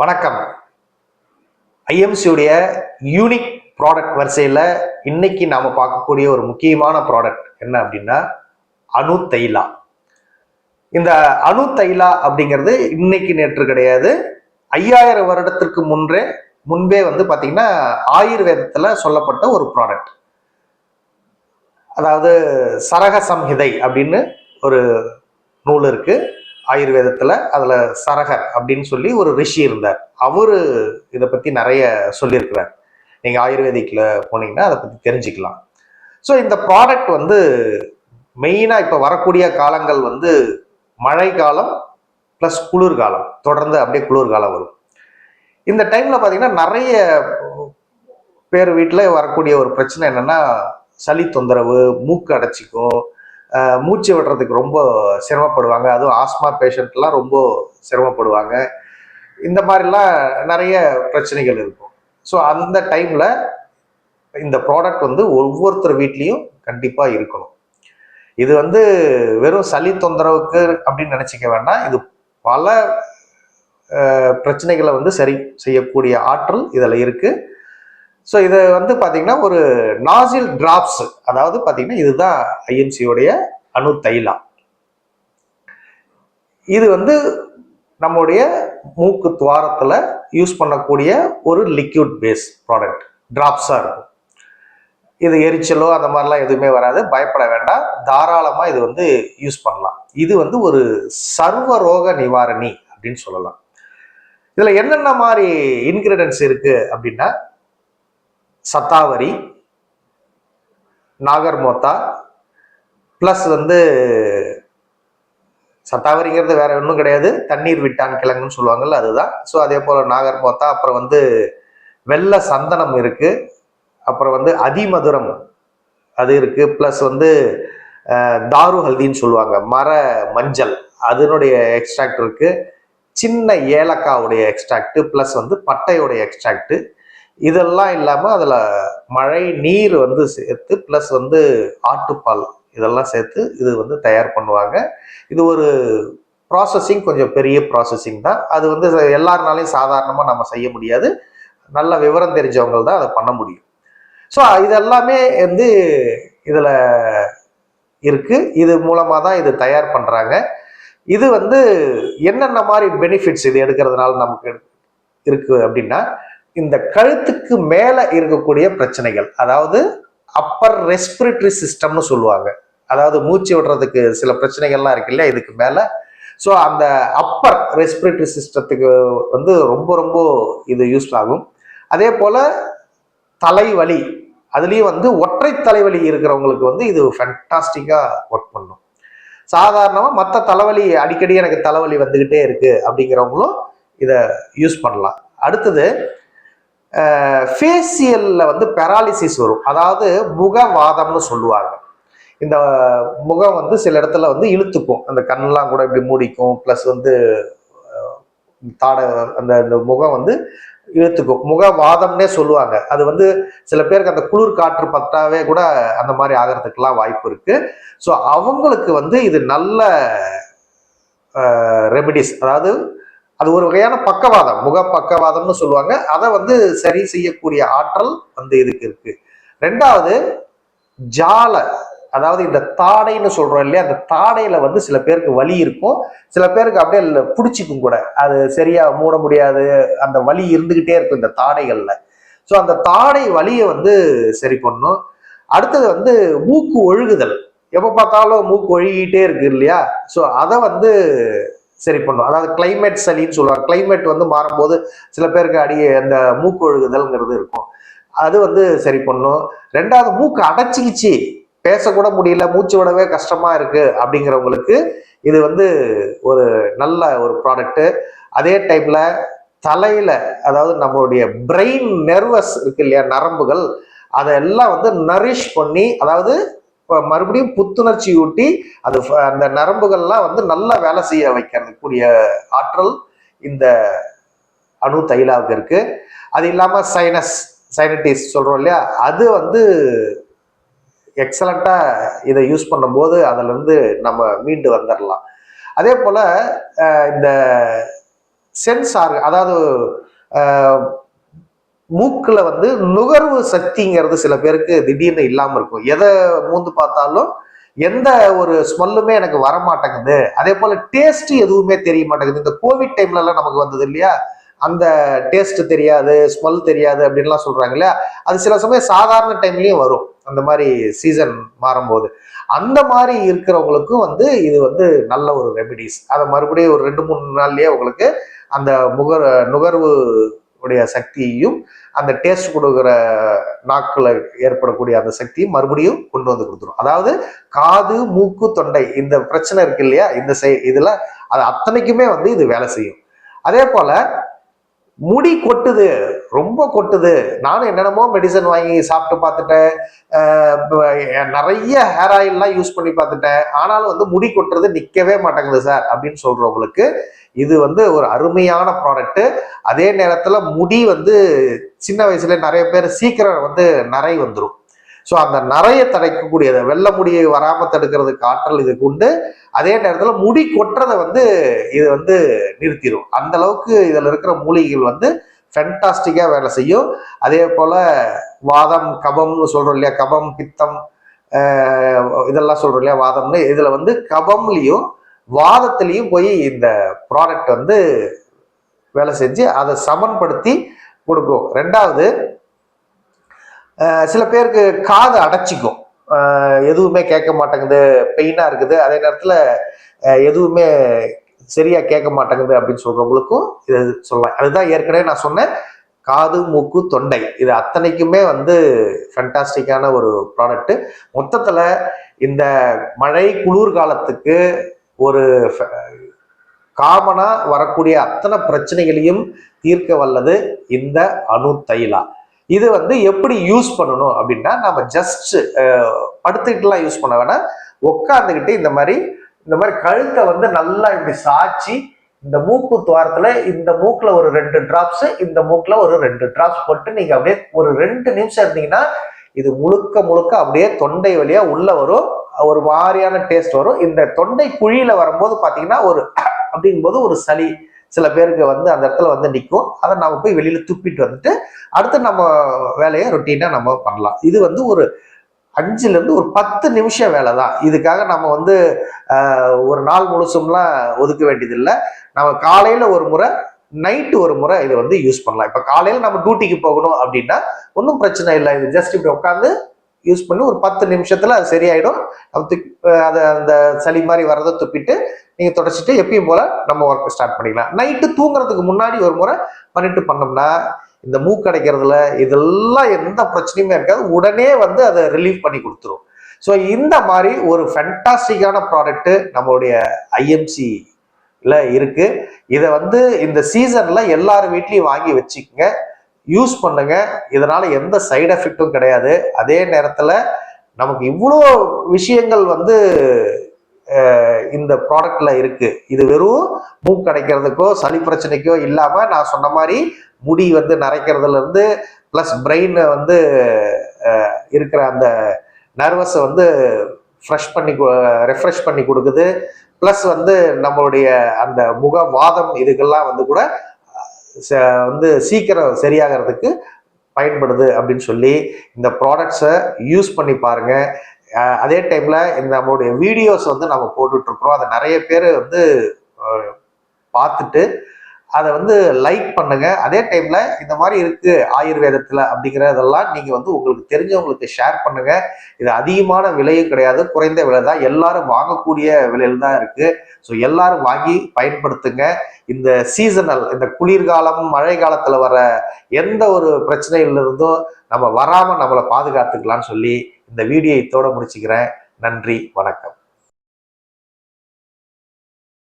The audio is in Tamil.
வணக்கம். ஐஎம்சியுடைய யூனிக் ப்ராடக்ட் வரிசையில் இன்னைக்கு நாம் பார்க்கக்கூடிய ஒரு முக்கியமான ப்ராடக்ட் என்ன அப்படின்னா அணு தைலா. இந்த அணு தைலா அப்படிங்கிறது இன்னைக்கு நேற்று கிடையாது. ஐயாயிரம் வருடத்திற்கு முன்றே முன்பே வந்து பார்த்தீங்கன்னா ஆயுர்வேதத்தில் சொல்லப்பட்ட ஒரு ப்ராடக்ட் அதாவது சரக சம்ஹிதை அப்படின்னு ஒரு நூல் இருக்குது ஆயுர்வேதத்தில் அதில் சரகர் அப்படின்னு சொல்லி ஒரு ரிஷி இருந்தார். அவரு இதை பற்றி நிறைய சொல்லியிருக்கிறார். நீங்கள் ஆயுர்வேதிக்கில் போனீங்கன்னா அதை பற்றி தெரிஞ்சுக்கலாம். ஸோ இந்த ப்ராடக்ட் வந்து மெயினாக இப்போ வரக்கூடிய காலங்கள் வந்து மழை காலம் ப்ளஸ் குளிர்காலம். தொடர்ந்து அப்படியே குளிர்காலம் வரும். இந்த டைமில் பார்த்தீங்கன்னா நிறைய பேர் வீட்டில் வரக்கூடிய ஒரு பிரச்சனை என்னென்னா சளி தொந்தரவு மூக்கு அடைச்சிக்கும் மூச்சு விடுறதுக்கு ரொம்ப சிரமப்படுவாங்க. அதுவும் ஆஸ்மா பேஷண்ட்லாம் ரொம்ப சிரமப்படுவாங்க. இந்த மாதிரிலாம் நிறைய பிரச்சனைகள் இருக்கும். ஸோ அந்த டைமில் இந்த ப்ராடக்ட் வந்து ஒவ்வொருத்தர் வீட்லேயும் கண்டிப்பாக இருக்கணும். இது வந்து வெறும் சளி தொந்தரவுக்கு அப்படின்னு நினச்சிக்க வேண்டாம். இது பல பிரச்சனைகளை வந்து சரி செய்யக்கூடிய ஆற்றல் இதில் இருக்குது ஸோ இது வந்து பார்த்தீங்கன்னா ஒரு நாசில் டிராப்ஸ் அதாவது பார்த்தீங்கன்னா இதுதான் ஐஎம்சியோடைய அணு தைலா இது வந்து நம்முடைய மூக்கு துவாரத்தில் யூஸ் பண்ணக்கூடிய ஒரு லிக்யூட் பேஸ் ப்ராடக்ட் டிராப்ஸாக இருக்கும். இது எரிச்சலோ அந்த மாதிரிலாம் எதுவுமே வராது பயப்பட வேண்டாம். தாராளமாக இது வந்து யூஸ் பண்ணலாம். இது வந்து ஒரு சர்வ ரோக நிவாரணி அப்படின்னு சொல்லலாம். இதில் என்னென்ன மாதிரி இன்க்ரீடியன்ஸ் இருக்குது அப்படின்னா சத்தாவரி நாகர்மோத்தா ப்ளஸ் வந்து சத்தாவரிங்கிறது வேற ஒன்றும் கிடையாது. தண்ணீர் விட்டான் கிழங்குன்னு சொல்லுவாங்கல்ல அதுதான். ஸோ அதே போல் நாகர்மோத்தா அப்புறம் வந்து வெள்ள சந்தனம் இருக்கு. அப்புறம் வந்து அதிமதுரம் அது இருக்கு. ப்ளஸ் வந்து தாரு ஹல்தின்னு சொல்லுவாங்க மர மஞ்சள். அதனுடைய எக்ஸ்ட்ராக்ட் இருக்கு. சின்ன ஏலக்காவுடைய எக்ஸ்ட்ராக்ட் ப்ளஸ் வந்து பட்டையோடைய எக்ஸ்ட்ராக்ட் இதெல்லாம் இல்லாமல் அதில் மழை நீர் வந்து சேர்த்து ப்ளஸ் வந்து ஆட்டுப்பால் இதெல்லாம் சேர்த்து இது வந்து தயார் பண்ணுவாங்க. இது ஒரு ப்ராசஸிங் கொஞ்சம் பெரிய ப்ராசஸிங் தான். அது வந்து எல்லாருனாலையும் சாதாரணமாக நம்ம செய்ய முடியாது. நல்ல விவரம் தெரிஞ்சவங்க தான் அதை பண்ண முடியும். ஸோ இதெல்லாமே வந்து இதில் இருக்குது இது மூலமாக தான் இது தயார் பண்ணுறாங்க இது வந்து என்னென்ன மாதிரி பெனிஃபிட்ஸ் இது எடுக்கிறதுனால நமக்கு இருக்கு அப்படின்னா இந்த கழுத்துக்கு மேலே இருக்கக்கூடிய பிரச்சனைகள் அதாவது அப்பர் ரெஸ்பிரேட்டரி சிஸ்டம்னு சொல்லுவாங்க. அதாவது மூச்சு விடுறதுக்கு சில பிரச்சனைகள்லாம் இருக்கு இல்லையா இதுக்கு மேலே. ஸோ அந்த அப்பர் ரெஸ்பிரேட்டரி சிஸ்டத்துக்கு வந்து ரொம்ப ரொம்ப இது யூஸ் ஆகும். அதே போல் தலைவலி அதுலேயும் வந்து ஒற்றை தலைவலி இருக்கிறவங்களுக்கு வந்து இது ஃபேண்டாஸ்டிக்காக ஒர்க் பண்ணும். சாதாரணமாக மற்ற தலைவலி அடிக்கடி எனக்கு தலைவலி வந்துக்கிட்டே இருக்குது அப்படிங்கிறவங்களும் இதை யூஸ் பண்ணலாம். அடுத்தது ஃபேசியலில் வந்து பெராலிசிஸ் வரும். அதாவது முகவாதம்னு சொல்லுவாங்க. இந்த முகம் வந்து சில இடத்துல வந்து இழுத்துக்கும். அந்த கண்ணெலாம் கூட இப்படி மூடிக்கும். ப்ளஸ் வந்து தாட தாடை அந்த அந்த முகம் வந்து இழுத்துக்கும். முகவாதம்னே சொல்லுவாங்க. அது வந்து சில பேருக்கு அந்த குளிர் காற்று பட்டாவே கூட அந்த மாதிரி ஆகிறதுக்கெல்லாம் வாய்ப்பு இருக்கு. ஸோ அவங்களுக்கு வந்து இது நல்ல ரெமிடிஸ் அதாவது அது ஒரு வகையான பக்கவாதம் முக பக்கவாதம்னு சொல்லுவாங்க. அதை வந்து சரி செய்யக்கூடிய ஆற்றல் வந்து இதுக்கு இருக்கு? ரெண்டாவது ஜால அதாவது இந்த தாடைன்னு சொல்றோம் இல்லையா அந்த தாடையில வந்து சில பேருக்கு வலி இருக்கும். சில பேருக்கு அப்படியே இல்லை பிடிச்சிக்கும் கூட. அது சரியா மூட முடியாது. அந்த வலி இருந்துகிட்டே இருக்கும் இந்த தாடைகள்ல. ஸோ அந்த தாடை வலியை வந்து சரி பண்ணும். அடுத்தது வந்து மூக்கு ஒழுகுதல். எப்போ பார்த்தாலும் மூக்கு ஒழுகிட்டே இருக்கு இல்லையா? ஸோ அதை வந்து சரி பண்ணும் அதாவது கிளைமேட் சளின்னு சொல்லுவாங்க. கிளைமேட் வந்து மாறும்போது சில பேருக்கு அடி அந்த மூக்கு ஒழுகுதல்ங்கிறது இருக்கும். அது வந்து சரி பண்ணும். ரெண்டாவது மூக்கு அடைச்சிக்கிச்சு. பேசக்கூட முடியல. மூச்சு விடவே கஷ்டமா இருக்கு அப்படிங்கிறவங்களுக்கு இது வந்து ஒரு நல்ல ஒரு ப்ராடக்ட்டு அதே டைம்ல தலையில அதாவது நம்மளுடைய பிரெயின் நெர்வஸ் இருக்கு இல்லையா நரம்புகள் அதெல்லாம் வந்து நரிஷ் பண்ணி அதாவது மறுபடியும் புத்துணர்ச்சி ஊட்டி அது அந்த நரம்புகள்லாம் வந்து நல்லா வேலை செய்ய வைக்கிறதுக்குரிய ஆற்றல் இந்த அணு தைலாவுக்கு இருக்கு. அது இல்லாமல் சைனஸ் சைனட்டிஸ் சொல்கிறோம் இல்லையா? அது வந்து எக்ஸலண்ட்டாக இதை யூஸ் பண்ணும்போது அதுலேருந்து நம்ம மீண்டு வந்துடலாம் அதே போல் இந்த சென்ஸ் ஆர்க அதாவது மூக்கில் வந்து நுகர்வு சக்திங்கிறது சில பேருக்கு திடீர்னு இல்லாமல் இருக்கும். எதை மூந்து பார்த்தாலும் எந்த ஒரு ஸ்மெல்லுமே எனக்கு வர மாட்டேங்குது அதே போல் டேஸ்ட் எதுவுமே தெரிய மாட்டேங்குது. இந்த கோவிட் டைம்லலாம் நமக்கு வந்தது இல்லையா? அந்த டேஸ்ட் தெரியாது ஸ்மெல் தெரியாது அப்படின்லாம் சொல்கிறாங்க இல்லையா? அது சில சமயம் சாதாரண டைம்லேயும் வரும். அந்த மாதிரி சீசன் மாறும்போது. அந்த மாதிரி இருக்கிறவங்களுக்கும் வந்து இது வந்து நல்ல ஒரு ரெமிடிஸ் அதை மறுபடியும் ஒரு ரெண்டு மூணு நாள்லயே உங்களுக்கு அந்த முகர் நுகர்வு உடைய சக்தியையும் அந்த டேஸ்ட் கொடுக்குற நாக்கில் ஏற்படக்கூடிய அந்த சக்தியும் மறுபடியும் கொண்டு வந்து கொடுத்துரும். அதாவது காது மூக்கு தொண்டை இந்த பிரச்சனை இருக்கு இல்லையா? இந்த செய் இதில் அது அத்தனைக்குமே வந்து இது வேலை செய்யும். அதே போல முடி கொட்டுது ரொம்ப கொட்டுது. நானும் என்னென்னமோ மெடிசன் வாங்கி சாப்பிட்டு பார்த்துட்டேன். நிறைய ஹேர் ஆயில்லாம் யூஸ் பண்ணி பார்த்துட்டேன். ஆனாலும் வந்து முடி கொட்டுறது நிற்கவே மாட்டேங்குது சார் அப்படின்னு சொல்கிறவங்களுக்கு இது வந்து ஒரு அருமையான ப்ராடக்ட்டு அதே நேரத்தில் முடி வந்து சின்ன வயசுல நிறைய பேர் சீக்கிரம் வந்து நிறை வந்துடும் ஸோ அந்த நிறைய தடைக்கக்கூடியது வெள்ளை முடியை வராமல் தடுக்கிறதுக்கு ஆற்றல் இதுக்கு உண்டு அதே நேரத்தில் முடி கொட்டுறதை வந்து இது வந்து நிறுத்திடும் அந்த அளவுக்கு இதில் இருக்கிற மூலிகைகள் வந்து ஃபென்டாஸ்டிக்காக வேலை செய்யும். அதே போல் வாதம் கபம்னு சொல்கிறோம் இல்லையா? கபம் பித்தம் இதெல்லாம் சொல்கிறோம் இல்லையா? வாதம்னு. இதில் வந்து கபம்லேயும் வாதத்துலேயும் போய் இந்த ப்ராடக்ட் வந்து வேலை செஞ்சு அதை சமன்படுத்தி கொடுக்கும். ரெண்டாவது சில பேருக்கு காது அடைச்சிக்கும். எதுவுமே கேட்க மாட்டேங்குது பெயினாக இருக்குது. அதே நேரத்தில் எதுவுமே சரியாக கேட்க மாட்டேங்குது அப்படின்னு சொல்கிறவங்களுக்கும் இது சொல்லலாம். அதுதான் ஏற்கனவே நான் சொன்னேன். காது மூக்கு தொண்டை. இது அத்தனைக்குமே வந்து ஃபண்டாஸ்டிக்கான ஒரு ப்ராடக்ட்டு மொத்தத்தில் இந்த மழை குளிர் காலத்துக்கு ஒரு காமனாக வரக்கூடிய அத்தனை பிரச்சனைகளையும் தீர்க்க வல்லது இந்த அணு தைலா. இது வந்து எப்படி யூஸ் பண்ணணும் அப்படின்னா நம்ம ஜஸ்ட் படுத்துக்கிட்டுலாம் யூஸ் பண்ண வேணாம். உட்காந்துக்கிட்டு இந்த மாதிரி இந்த மாதிரி கழுத்தை வந்து நல்லா இப்படி சாய்ச்சி இந்த மூக்கு துவாரத்துல இந்த மூக்குல ஒரு ரெண்டு டிராப்ஸ் இந்த மூக்குல ஒரு ரெண்டு டிராப்ஸ் போட்டு நீங்க அப்படியே ஒரு ரெண்டு நிமிஷம் இருந்தீங்கன்னா இது முழுக்க முழுக்க அப்படியே தொண்டை வழியா உள்ள வரும். ஒரு மாதிரியான டேஸ்ட் வரும். இந்த தொண்டை குழியில வரும்போது பாத்தீங்கன்னா ஒரு அப்படிங்கும்போது ஒரு சளி சில பேருக்கு வந்து அந்த இடத்துல வந்து நிற்கும் அதை நம்ம போய் வெளியில் துப்பிட்டு வந்துட்டு அடுத்து நம்ம வேலையை ரொட்டீனாக நம்ம பண்ணலாம். இது வந்து ஒரு அஞ்சுலேருந்து ஒரு பத்து நிமிஷம் வேலை தான் இதுக்காக நம்ம வந்து ஒரு நாள் முழுசும்லாம் ஒதுக்க வேண்டியதில்லை. நம்ம காலையில் ஒரு முறை நைட்டு ஒரு முறை இதை வந்து யூஸ் பண்ணலாம். இப்போ காலையில் நம்ம டியூட்டிக்கு போகணும் அப்படின்னா ஒன்றும் பிரச்சனை இல்லை. இது ஜஸ்ட் இப்படி உட்காந்து யூஸ் பண்ணி ஒரு பத்து நிமிஷத்தில் அது சரியாயிடும். அதை துப்பி- அந்த சளி மாதிரி வரதை துப்பிட்டு நீங்கள் தொடச்சிட்டு எப்பயும் போல் நம்ம ஒர்க் ஸ்டார்ட் பண்ணிக்கலாம். நைட்டு தூங்குறதுக்கு முன்னாடி ஒரு முறை பண்ணிட்டு பண்ணோம்னா இந்த மூக்கடைக்கிறதுல இதெல்லாம் எந்த பிரச்சனையுமே இருக்காது. உடனே வந்து அதை ரிலீவ் பண்ணி கொடுத்துரும். ஸோ இந்த மாதிரி ஒரு ஃபென்டாஸ்டிக்கான ப்ராடக்ட்டு நம்மளுடைய ஐஎம்சியில் இருக்கு. இதை வந்து இந்த சீசன்ல எல்லார் வீட்லையும் வாங்கி வச்சுக்கோங்க. யூஸ் பண்ணுங்க. இதனால எந்த சைடு எஃபெக்டும் கிடையாது. அதே நேரத்தில் நமக்கு இவ்வளோ விஷயங்கள் வந்து இந்த ப்ராடக்ட்ல இருக்கு. இது வெறும் மூக்கு அடைக்கிறதுக்கோ சளி பிரச்சனைக்கோ இல்லாம நான் சொன்ன மாதிரி முடி வந்து நரைக்கிறதுல இருந்து ப்ளஸ் பிரெயின் வந்து இருக்கிற அந்த நர்வஸை வந்து ஃப்ரெஷ் பண்ணி ரெஃப்ரெஷ் பண்ணி கொடுக்குது. ப்ளஸ் வந்து நம்மளுடைய அந்த முக வாதம் இதுக்கெல்லாம் வந்து கூட ச- வந்து சீக்கிரம் சரியாகிறதுக்கு பயன்படுது அப்படின்னு சொல்லி இந்த ப்ராடக்ட்ஸை யூஸ் பண்ணி பாருங்கள் அதே டைமில் இந்த நம்மளுடைய வீடியோஸ் வந்து நம்ம போட்டுட்ருக்குறோம். அதை நிறைய பேர் வந்து பார்த்துட்டு அதை வந்து லைக் பண்ணுங்க. அதே டைம்ல இந்த மாதிரி இருக்கு ஆயுர்வேதத்துல அப்படிங்கிறதெல்லாம் நீங்க வந்து உங்களுக்கு தெரிஞ்சவங்களுக்கு ஷேர் பண்ணுங்க. இது அதிகமான விலையும் கிடையாது குறைந்த விலை தான். எல்லாரும் வாங்கக்கூடிய விலையில் தான் இருக்கு. ஸோ எல்லாரும் வாங்கி பயன்படுத்துங்க. இந்த சீசனல் இந்த குளிர்காலம் மழை காலத்துல வர எந்த ஒரு பிரச்சனையில இருந்தும் நம்ம வராம நம்மளை பாதுகாத்துக்கலாம்னு சொல்லி இந்த வீடியோ இத்தோட முடிச்சுக்கிறேன். நன்றி வணக்கம்.